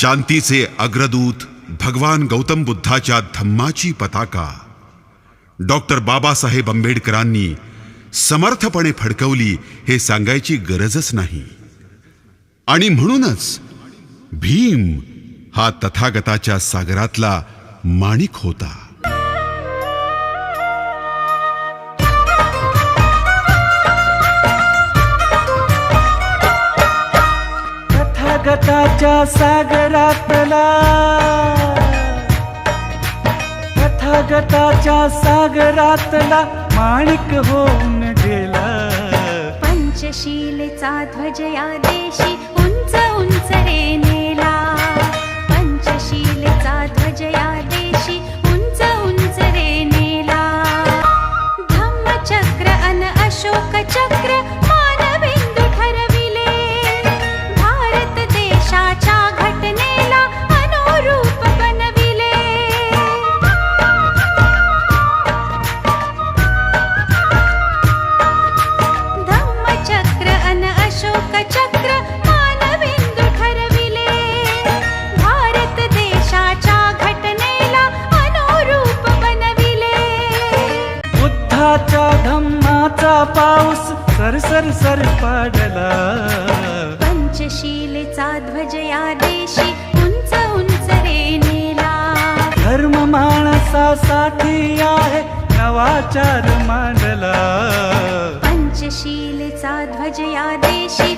शांतीचे अग्रदूत भगवान गौतम बुद्धाच्या धम्माची पताका. डॉक्टर बाबासाहेब आंबेडकरांनी समर्थपणे फडकवली हे सांगायची गरजच नाही. आणि म्हणूनच भीम हा तथागताच्या सागरातला माणिक होता. तथागताच्या सागरातला. तथागताच्या सागरातला माणिक होऊन गेला. पंचशीलचा ध्वज या देशी उंच उंच रे नेला. पंचशीलचा ध्वज या देशी उंच उंच रे नेला. धम्मचक्र अन अशोक चक्र बुद्धाच्या धम्माचा पाऊस सर सर सर पाडला. पंचशीलेचा ध्वज या देशी उंच उंच रे नेला धर्म माणसासाठी आहे नवाचार मांडला. पंचशीलेचा ध्वज या देशी